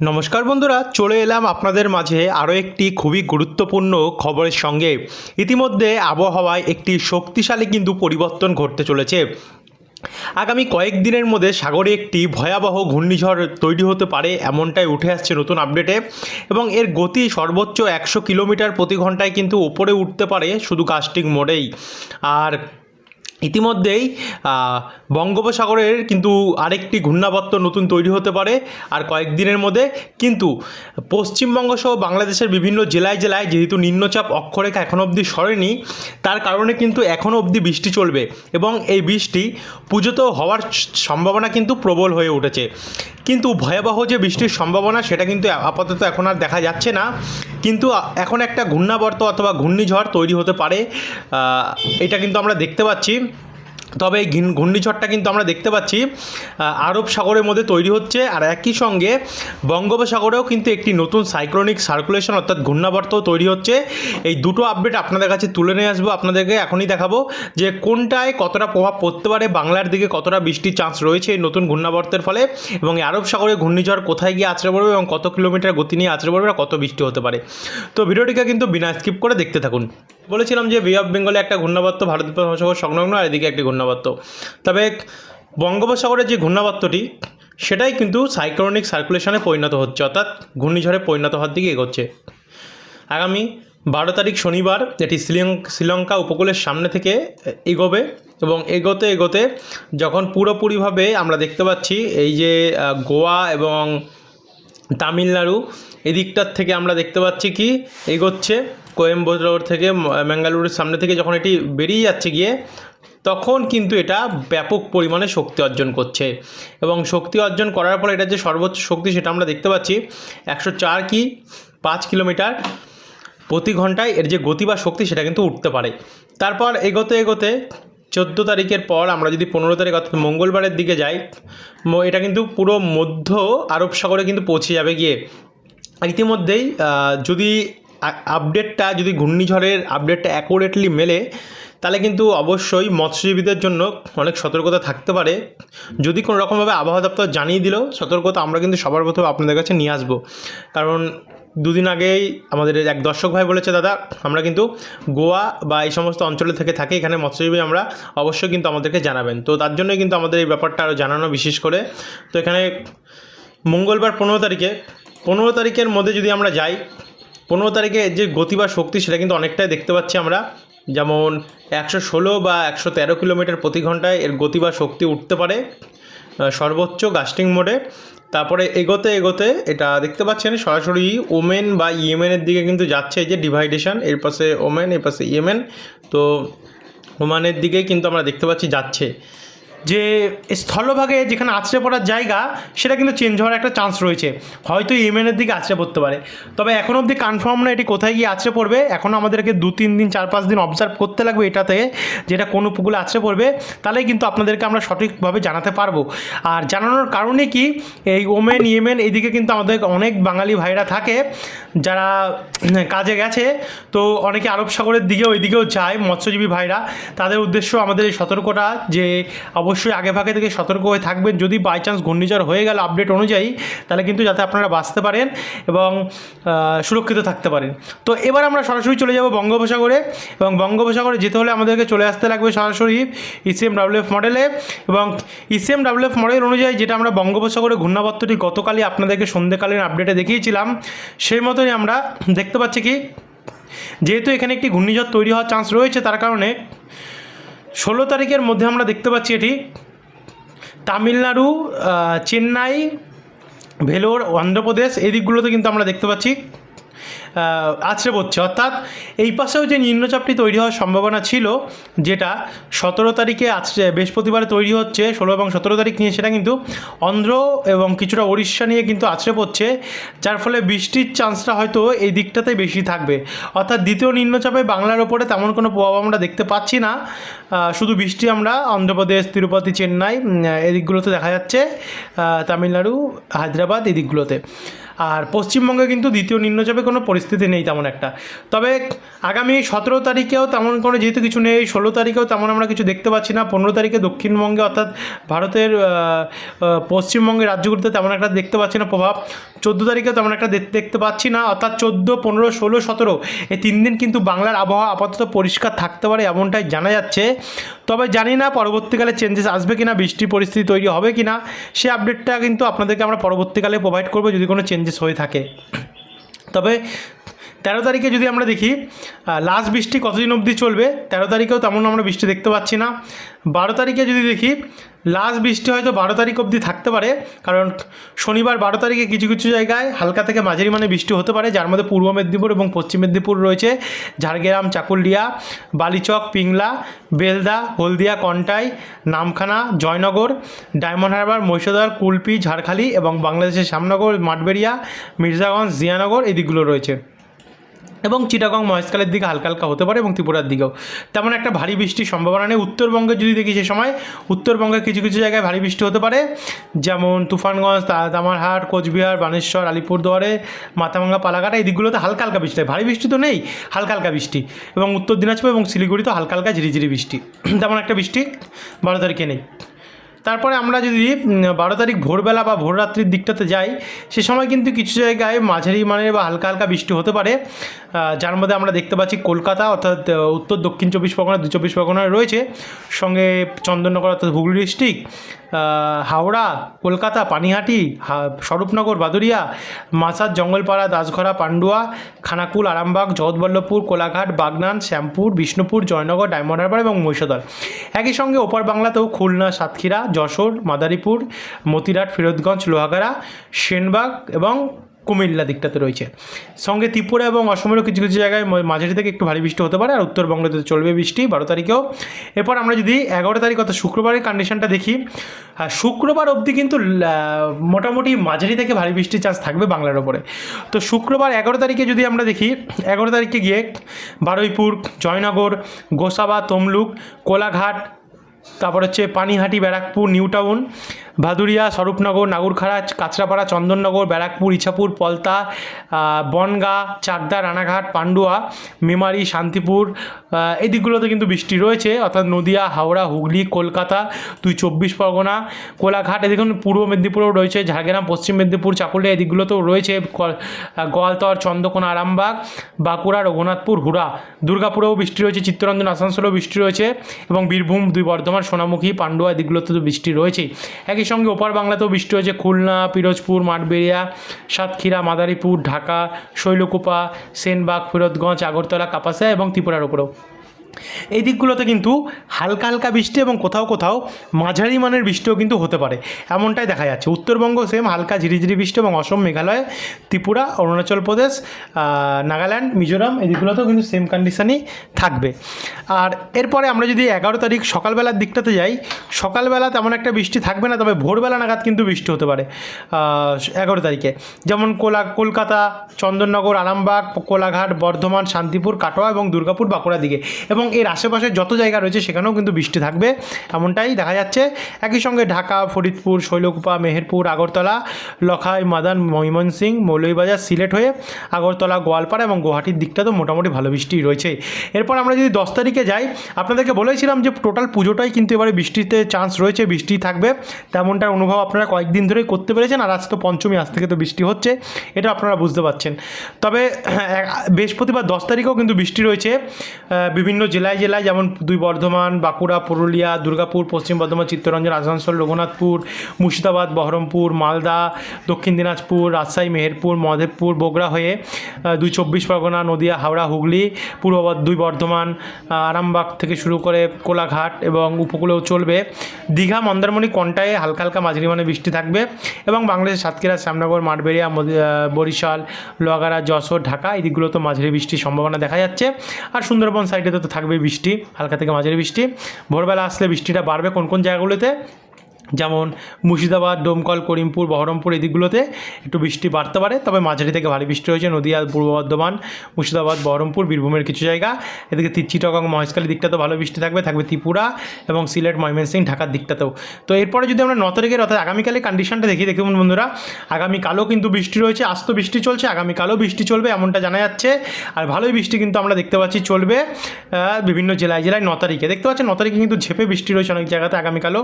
নমস্কার বন্ধুরা, চলে এলাম আপনাদের মাঝে আরও একটি খুবই গুরুত্বপূর্ণ খবরের সঙ্গে। ইতিমধ্যে আবহাওয়ায় একটি শক্তিশালী কিন্তু পরিবর্তন ঘটতে চলেছে। আগামী কয়েকদিনের মধ্যে সাগরে একটি ভয়াবহ ঘূর্ণিঝড় তৈরি হতে পারে এমনটাই উঠে আসছে নতুন আপডেটে। এবং এর গতি সর্বোচ্চ একশো কিলোমিটার প্রতি ঘন্টায় কিন্তু ওপরে উঠতে পারে শুধু কাস্টিং মোডেই। আর ইতিমধ্যেই বঙ্গোপসাগরের কিন্তু আরেকটি ঘূর্ণাবর্ত নতুন তৈরি হতে পারে আর কয়েকদিনের মধ্যে কিন্তু পশ্চিমবঙ্গ সহ বাংলাদেশের বিভিন্ন জেলায় জেলায় যেহেতু নিম্নচাপ অক্ষরেখা এখনও অবধি সরেনি, তার কারণে কিন্তু এখনও অবধি বৃষ্টি চলবে এবং এই বৃষ্টি পুজোতেও হওয়ার সম্ভাবনা কিন্তু প্রবল হয়ে উঠেছে। কিন্তু ভয়াবহ যে বৃষ্টির সম্ভাবনা সেটা কিন্তু আপাতত এখন আর দেখা যাচ্ছে না। কিন্তু এখন একটা ঘূর্ণাবর্ত অথবা ঘূর্ণিঝড় তৈরি হতে পারে এটা কিন্তু আমরা দেখতে পাচ্ছি। তবে এই ঘূর্ণিঝড়টা কিন্তু আমরা দেখতে পাচ্ছি আরব সাগরের মধ্যে তৈরি হচ্ছে আর একই সঙ্গে বঙ্গোপসাগরেও কিন্তু একটি নতুন সাইক্লোনিক সার্কুলেশন অর্থাৎ ঘূর্ণাবর্ত তৈরি হচ্ছে। এই দুটো আপডেট আপনাদের কাছে তুলে নিয়ে আসব, আপনাদেরকে এখনই দেখাবো যে কোনটায় কতটা প্রভাব পড়তে পারে, বাংলার দিকে কতটা বৃষ্টির চান্স রয়েছে এই নতুন ঘূর্ণাবর্তের ফলে এবং আরব সাগরে ঘূর্ণিঝড় কোথায় গিয়ে আছড়ে পড়বে এবং কত কিলোমিটার গতি নিয়ে আছড়ে পড়বে কত বৃষ্টি হতে পারে। তো ভিডিওটিকে কিন্তু বিনা স্কিপ করে দেখতে থাকুন। বলেছিলাম যে বে অফ বেঙ্গলে একটা ঘূর্ণাবর্ত, ভারত মহাসাগর সংলগ্ন আর এদিকে একটি ঘূর্ণাবর্ত। তবে বঙ্গোপসাগরের যে ঘূর্ণাবর্তটি, সেটাই কিন্তু সাইক্লোনিক সার্কুলেশনে পরিণত হচ্ছে, অর্থাৎ ঘূর্ণিঝড়ে পরিণত হওয়ার দিকে এগোচ্ছে। আগামী বারো তারিখ শনিবার এটি শ্রীলঙ্কা উপকূলের সামনে থেকে এগোবে এবং এগোতে এগোতে যখন পুরোপুরিভাবে আমরা দেখতে পাচ্ছি, এই যে গোয়া এবং তামিলনাড়ু, এদিকটার থেকে আমরা দেখতে পাচ্ছি কি? এগোচ্ছে কোয়েম্বাটোর থেকে ম্যাঙ্গালুরুর সামনে থেকে যখন এটি বেরিয়ে যাচ্ছে গিয়ে, তখন কিন্তু এটা ব্যাপক পরিমাণে শক্তি অর্জন করছে। এবং শক্তি অর্জন করার পর এটা যে সর্বোচ্চ শক্তি সেটা আমরা দেখতে পাচ্ছি, একশো চার কি? পাঁচ কিলোমিটার প্রতি ঘন্টায় এর যে গতি বা শক্তি সেটা কিন্তু উঠতে পারে। তারপর এগোতে এগোতে চোদ্দ তারিখের পর আমরা যদি পনেরো তারিখ অর্থাৎ মঙ্গলবারের দিকে যাই এটা কিন্তু পুরো মধ্য আরব সাগরে কিন্তু পৌঁছে যাবে গিয়ে। ইতিমধ্যেই যদি আপডেটটা যদি ঘূর্ণিঝড়ের আপডেটটা অ্যাকুরেটলি মেলে, তাহলে কিন্তু অবশ্যই মৎস্যজীবীদের জন্য অনেক সতর্কতা থাকতে পারে। যদি কোনো রকমভাবে আবহাওয়া দপ্তর জানিয়ে দিলেও সতর্কতা আমরা কিন্তু সবার প্রথমে আপনাদের কাছে নিয়ে আসব। কারণ দুদিন আগেই আমাদের এক দর্শক ভাই বলেছে, দাদা, আমরা কিন্তু গোয়া বা এই সমস্ত অঞ্চলে থেকে থাকি, এখানে মৎস্যজীবী আমরা অবশ্যই কিন্তু আমাদেরকে জানাবেন। তো তার জন্যই কিন্তু আমাদের এই ব্যাপারটা আরও জানানো বিশেষ করে। তো এখানে মঙ্গলবার পনেরো তারিখে, পনেরো তারিখের মধ্যে যদি আমরা যাই, পনেরো তারিখে যে গতি বা শক্তি সেটা কিন্তু অনেকটাই দেখতে পাচ্ছি আমরা। যেমন একশো ষোলো বা একশো তেরো কিলোমিটার প্রতি ঘন্টায় এর গতি বা শক্তি উঠতে পারে সর্বোচ্চ গাস্টিং মোডে। তারপরে এগোতে এগোতে এটা দেখতে পাচ্ছেন, সরাসরি ওমেন বা ইয়েমেনের দিকে কিন্তু যাচ্ছে এই যে ডিভাইডেশন, এর পাশে ওমেন, এর পাশে ইয়েমেন। তো ওমানের দিকে কিন্তু আমরা দেখতে পাচ্ছি যাচ্ছে। যে স্থলভাগে যেখানে আছড়ে পড়ার জায়গা, সেটা কিন্তু চেঞ্জ হওয়ার একটা চান্স রয়েছে। হয়তো ইয়েমেনের দিকে আছড়ে পড়তে পারে। তবে এখন অবধি কনফার্ম না এটি কোথায় গিয়ে আছড়ে পড়বে। এখন আমাদেরকে দু, তিন দিন, চার, পাঁচ দিন অবজার্ভ করতে লাগবে এটাতে, যেটা কোন উপকূলে আছড়ে পড়বে। তাহলেই কিন্তু আপনাদেরকে আমরা সঠিকভাবে জানাতে পারব। আর জানানোর কারণে কি, এই ওমেন, ইয়েমেন এইদিকে কিন্তু আমাদের অনেক বাঙালি ভাইরা থাকে, যারা কাজে গেছে। তো অনেকে আরব সাগরের দিকেও ওইদিকেও যায় মৎস্যজীবী ভাইরা। তাদের উদ্দেশ্য আমাদের এই সতর্কতা যে অবশ্যই আগে ভাগে থেকে সতর্ক হয়ে থাকবেন। যদি বাই চান্স ঘূর্ণিঝড় হয়ে গেল আপডেট অনুযায়ী, তাহলে কিন্তু যাতে আপনারা বাঁচতে পারেন এবং সুরক্ষিত থাকতে পারেন। তো এবার আমরা সরাসরি চলে যাব বঙ্গোপসাগরে। এবং বঙ্গোপসাগরে যেতে হলে আমাদেরকে চলে আসতে লাগবে সরাসরি ইসিএম ডাব্লিউএফ মডেলে এবং ইসিএম ডাব্লিউএফ মডেল অনুযায়ী যেটা আমরা বঙ্গোপসাগরে ঘূর্ণাবর্তটি গতকালই আপনাদেরকে সন্ধ্যেকালীন আপডেটে দেখিয়েছিলাম, সেই মতোই আমরা দেখতে পাচ্ছি কি? যেহেতু এখানে একটি ঘূর্ণিঝড় তৈরি হওয়ার চান্স রয়েছে, তার কারণে ষোলো তারিখের মধ্যে আমরা দেখতে পাচ্ছি এটি তামিলনাড়ু চেন্নাই, ভেলোর, অন্ধ্রপ্রদেশ, এই দিকগুলোতে কিন্তু আমরা দেখতে পাচ্ছি। আছড়ে পড়ছে অর্থাৎ এই পাশেও যে নিম্নচাপটি তৈরি হওয়ার সম্ভাবনা ছিল, যেটা সতেরো তারিখে আজকে বৃহস্পতিবারে তৈরি হচ্ছে, ষোলো এবং সতেরো তারিখ নিয়ে সেটা কিন্তু অন্ধ্র এবং কিছুটা উড়িষ্যা নিয়ে কিন্তু আছড়ে পড়ছে, যার ফলে বৃষ্টির চান্সটা হয়তো এই দিকটাতে বেশি থাকবে। অর্থাৎ দ্বিতীয় নিম্নচাপে বাংলার ওপরে তেমন কোনো প্রভাব আমরা দেখতে পাচ্ছি না। শুধু বৃষ্টি আমরা অন্ধ্রপ্রদেশ, তিরুপতি, চেন্নাই এদিকগুলোতে দেখা যাচ্ছে তামিলনাড়ু, হায়দ্রাবাদ এই দিকগুলোতে আর পশ্চিমবঙ্গে কিন্তু দ্বিতীয় নিম্নচাপে কোনো পরিস্থিতি নেই তেমন একটা। তবে আগামী সতেরো তারিখেও তেমন কোনো যেহেতু কিছু নেই, ষোলো তারিখেও তেমন আমরা কিছু দেখতে পাচ্ছি না। পনেরো তারিখে দক্ষিণবঙ্গে অর্থাৎ ভারতের পশ্চিমবঙ্গের রাজ্যগুলিতে তেমন একটা দেখতে পাচ্ছি না প্রভাব। চোদ্দ তারিখেও তেমন একটা দেখতে পাচ্ছি না। অর্থাৎ চোদ্দ, পনেরো, ষোলো, সতেরো এই তিন দিন কিন্তু বাংলার আবহাওয়া আপাতত পরিষ্কার থাকতে পারে এমনটাই জানা যাচ্ছে। তবে জানি না পরবর্তীকালে চেঞ্জেস আসবে কিনা, বৃষ্টি পরিস্থিতি তৈরি হবে কিনা, সে আপডেটটা কিন্তু আপনাদেরকে আমরা পরবর্তীকালে প্রোভাইড করব যদি কোনো চেঞ্জেস হয়ে থাকে। তবে তেরো তারিখে যদি আমরা দেখি লাস্ট বৃষ্টি কতদিন অবধি চলবে? তেরো তারিখেও তেমন আমরা বৃষ্টি দেখতে পাচ্ছি না। বারো তারিখে যদি দেখি লাস্ট বৃষ্টি হয়তো বারো তারিখ অবধি থাকতে পারে, কারণ শনিবার বারো তারিখে কিছু কিছু জায়গায় হালকা থেকে মাঝারি মানে বৃষ্টি হতে পারে, যার মধ্যে পূর্ব মেদিনীপুর এবং পশ্চিম মেদিনীপুর রয়েছে। ঝাড়গ্রাম, চাকুলিয়া, বালিচক, পিংলা, বেলদা, হলদিয়া, কন্টাই, নামখানা, জয়নগর, ডায়মন্ড হারবার মহিষাদর কুলপি, ঝাড়খালি এবং বাংলাদেশের শ্যামনগর, মাঠবেড়িয়া, মির্জাগঞ্জ, জিয়ানগর এই দিকগুলো রয়েছে। এবং চিটাগং মহেশখালের দিকে হালকা হালকা হতে পারে এবং ত্রিপুরার দিকেও। তেমন একটা ভারী বৃষ্টির সম্ভাবনা নেই। উত্তরবঙ্গে যদি দেখি সে সময়, উত্তরবঙ্গে কিছু কিছু জায়গায় ভারী বৃষ্টি হতে পারে। যেমন তুফানগঞ্জ তামারহাট, কোচবিহার, বানেশ্বর, আলিপুরদুয়ারে, মাথাভাঙ্গা, পালাঘাট, এই দিকগুলোতে হালকা হালকা বৃষ্টি ভারী বৃষ্টি তো নেই, হালকা হালকা বৃষ্টি। এবং উত্তর দিনাজপুর এবং শিলিগুড়িতে হালকা হালকা ঝিরিঝিরি বৃষ্টি। তেমন একটা বৃষ্টি বারো তারিখে নেই। তারপরে আমরা যদি বারো তারিখ ভোরবেলা বা ভোররাত্রির দিকটাতে যাই, সে সময় কিন্তু কিছু জায়গায় মাঝারি মানের বা হালকা হালকা বৃষ্টি হতে পারে। যার মধ্যে আমরা দেখতে পাচ্ছি কলকাতা, অর্থাৎ, উত্তর দক্ষিণ চব্বিশ পরগনা, দু চব্বিশ পরগনায় রয়েছে। সঙ্গে চন্দননগর, অর্থাৎ Hooghly district Howrah, Kolkata, Panihati Swarupnagar Baduria Masad, Jangalpara, Dasghara, Pandua, Khanakul, Arambagh, Jagatballavpur, Kolaghat, Bagnan, Shyampur, Bishnupur, Joynagar, Diamond Harbour এবং মহিষাদল। একই সঙ্গে ওপার বাংলাতেও খুলনা, সাতক্ষীরা, যশোর, মাদারীপুর, মতিরাট, ফিরোজগঞ্জ, লোহাগাড়া, সেনবাগ এবং কুমিল্লা দিকটাতে রয়েছে। সঙ্গে ত্রিপুরা এবং অসমেরও কিছু কিছু জায়গায় মাঝারি থেকে একটু ভারী বৃষ্টি হতে পারে আর উত্তরবঙ্গতে চলবে বৃষ্টি বারো তারিখেও। এরপর আমরা যদি এগারো তারিখ অর্থাৎ শুক্রবারের কন্ডিশনটা দেখি শুক্রবার অবধি কিন্তু মোটামুটি মাঝারি থেকে ভারী বৃষ্টির চান্স থাকবে বাংলার ওপরে। তো শুক্রবার এগারো তারিখে যদি আমরা দেখি, এগারো তারিখে গিয়ে বারুইপুর, জয়নগর, গোসাবা, তমলুক, কোলাঘাট, তারপর হচ্ছে পানিহাটি, ব্যারাকপুর নিউ টাউন ভাদুরিয়া, স্বরূপনগর, নাগুরখাড়া, কাঁচরাপাড়া, চন্দননগর, ব্যারাকপুর, ইছাপুর, পলতা বনগা, চাকদা, রানাঘাট, পান্ডুয়া, মেমারি, শান্তিপুর এই দিকগুলোতে কিন্তু বৃষ্টি রয়েছে। অর্থাৎ নদিয়া, হাওড়া, হুগলি, কলকাতা, দুই চব্বিশ পরগনা, কোলাঘাট, এদিকে পূর্ব মেদিনীপুরেও রয়েছে, ঝাড়গ্রাম, পশ্চিম মেদিনীপুর, চাকুলিয়া, এই দিকগুলোতেও রয়েছে গোয়ালতর চন্দ্রকোনা আরামবাগ, বাঁকুড়া, রঘুনাথপুর, হুড়া, দুর্গাপুরেও বৃষ্টি রয়েছে, চিত্তরঞ্জন, আসানসোলেও বৃষ্টি রয়েছে এবং বীরভূম, দুই বর্ধমান, সোনামুখী, পান্ডুয়া দিকগুলোতে তো বৃষ্টি রয়েছে একই সঙ্গে ওপার বাংলাতেও বৃষ্টি হয়েছে। খুলনা, পিরোজপুর, মাঠবেড়িয়া, সাতক্ষীরা, মাদারীপুর, ঢাকা, শৈলকুপা, সেনবাগ, ফিরোজগঞ্জ, আগরতলা কাপাসা এবং ত্রিপুরার উপরেও। এই দিকগুলোতে কিন্তু হালকা হালকা বৃষ্টি এবং কোথাও কোথাও মাঝারি মানের বৃষ্টিও কিন্তু হতে পারে। এমনটাই দেখা যাচ্ছে। উত্তরবঙ্গ সেম হালকা ঝিরিঝিরি বৃষ্টি এবং অসম মেঘালয়, ত্রিপুরা, অরুণাচল প্রদেশ নাগাল্যান্ড, মিজোরাম এই দিকগুলোতেও কিন্তু সেম কন্ডিশনই থাকবে। আর এরপরে আমরা যদি এগারো তারিখ সকালবেলার দিকটাতে যাই, সকালবেলা তেমন একটা বৃষ্টি থাকবে না, তবে ভোরবেলা নাগাদ কিন্তু বৃষ্টি হতে পারে এগারো তারিখে। যেমন কোলা কলকাতা, চন্দননগর, আরামবাগ, কোলাঘাট, বর্ধমান, শান্তিপুর, কাটোয়া এবং দুর্গাপুর বাঁকুড়ার দিকে। এবং এর আশেপাশে যত জায়গা রয়েছে সেখানেও কিন্তু বৃষ্টি থাকবে, এমনটাই দেখা যাচ্ছে। একই সঙ্গে ঢাকা, ফরিদপুর, শৈলকুপা, মেহেরপুর, আগরতলা, লখাই, মাদান ময়মনসিং মৌলভীবাজার, সিলেট হয়ে আগরতলা, গোয়ালপাড়া এবং গুয়াহাটির দিকটা তো মোটামুটি ভালো বৃষ্টি রয়েছে। এরপর আমরা যদি দশ তারিখে যাই, আপনাদেরকে বলেছিলাম যে টোটাল পুজোটাই কিন্তু এবারে বৃষ্টিতে চান্স রয়েছে, বৃষ্টি থাকবে। তেমনটার অনুভব আপনারা কয়েকদিন ধরেই করতে পেরেছেন, আর আজ তো পঞ্চমী, আজ থেকে তো বৃষ্টি হচ্ছে, এটা আপনারা বুঝতে পারছেন। তবে বৃহস্পতিবার দশ তারিখেও কিন্তু বৃষ্টি রয়েছে। বিভিন্ন বিভিন্ন জেলায় জেলায় যেমন দুই বর্ধমান, বাঁকুড়া, পুরুলিয়া, দুর্গাপুর, পশ্চিম বর্ধমান, চিত্তরঞ্জন, আসানসোল, রঘুনাথপুর, মুর্শিদাবাদ, বহরমপুর, মালদা, দক্ষিণ দিনাজপুর, রাজশাহী, মেহেরপুর মধেপুর বগুড়া হয়ে দুই চব্বিশ পরগনা, নদিয়া, হাওড়া, হুগলি, পূর্ব দুই বর্ধমান আরামবাগ থেকে শুরু করে কোলাঘাট এবং উপকূলেও চলবে। দীঘা, মন্দারমণি কন্টায় হালকা হালকা মাঝারি মানে বৃষ্টি থাকবে এবং বাংলাদেশের সাতক্ষীরা, শ্যামনগর, মাঠবেড়িয়া বরিশাল, লোহাগাড়া, যশোর, ঢাকা, এই দিকগুলোতে মাঝারি বৃষ্টির সম্ভাবনা দেখা যাচ্ছে। আর সুন্দরবন সাইডে তো থাকবে বৃষ্টি হালকা থেকে মাঝারি বৃষ্টি। ভোরবেলা আসলে বৃষ্টিটা বাড়বে কোন কোন জায়গাগুলোতে? যেমন মুর্শিদাবাদ, ডোমকল, করিমপুর, বহরমপুর এই দিকগুলোতে একটু বৃষ্টি বাড়তে পারে, তবে মাঝারি থেকে ভারী বৃষ্টি হয়েছে। নদীয়া, পূর্ব বর্ধমান, মুর্শিদাবাদ, বহরমপুর, বীরভূমের কিছু জায়গা। এদিকে তিচ্চিটগং মহেশখালী দিকটাতেও ভালো বৃষ্টি থাকবে থাকবে ত্রিপুরা এবং সিলেট, ময়মনসিংহ, ঢাকার দিকটাতেও। তো এরপরে যদি আমরা ন তারিখের অর্থাৎ আগামীকালের কন্ডিশনটা দেখি, দেখুন বন্ধুরা, আগামীকালও কিন্তু বৃষ্টি রয়েছে, আস্ত বৃষ্টি চলছে, আগামীকালও বৃষ্টি চলবে এমনটা জানা যাচ্ছে। আর ভালোই বৃষ্টি কিন্তু আমরা দেখতে পাচ্ছি চলবে বিভিন্ন জেলায় জেলায় ন তারিখে। দেখতে পাচ্ছেন, ন তারিখে কিন্তু ঝেপে বৃষ্টি রয়েছে অনেক জায়গাতে আগামীকালও।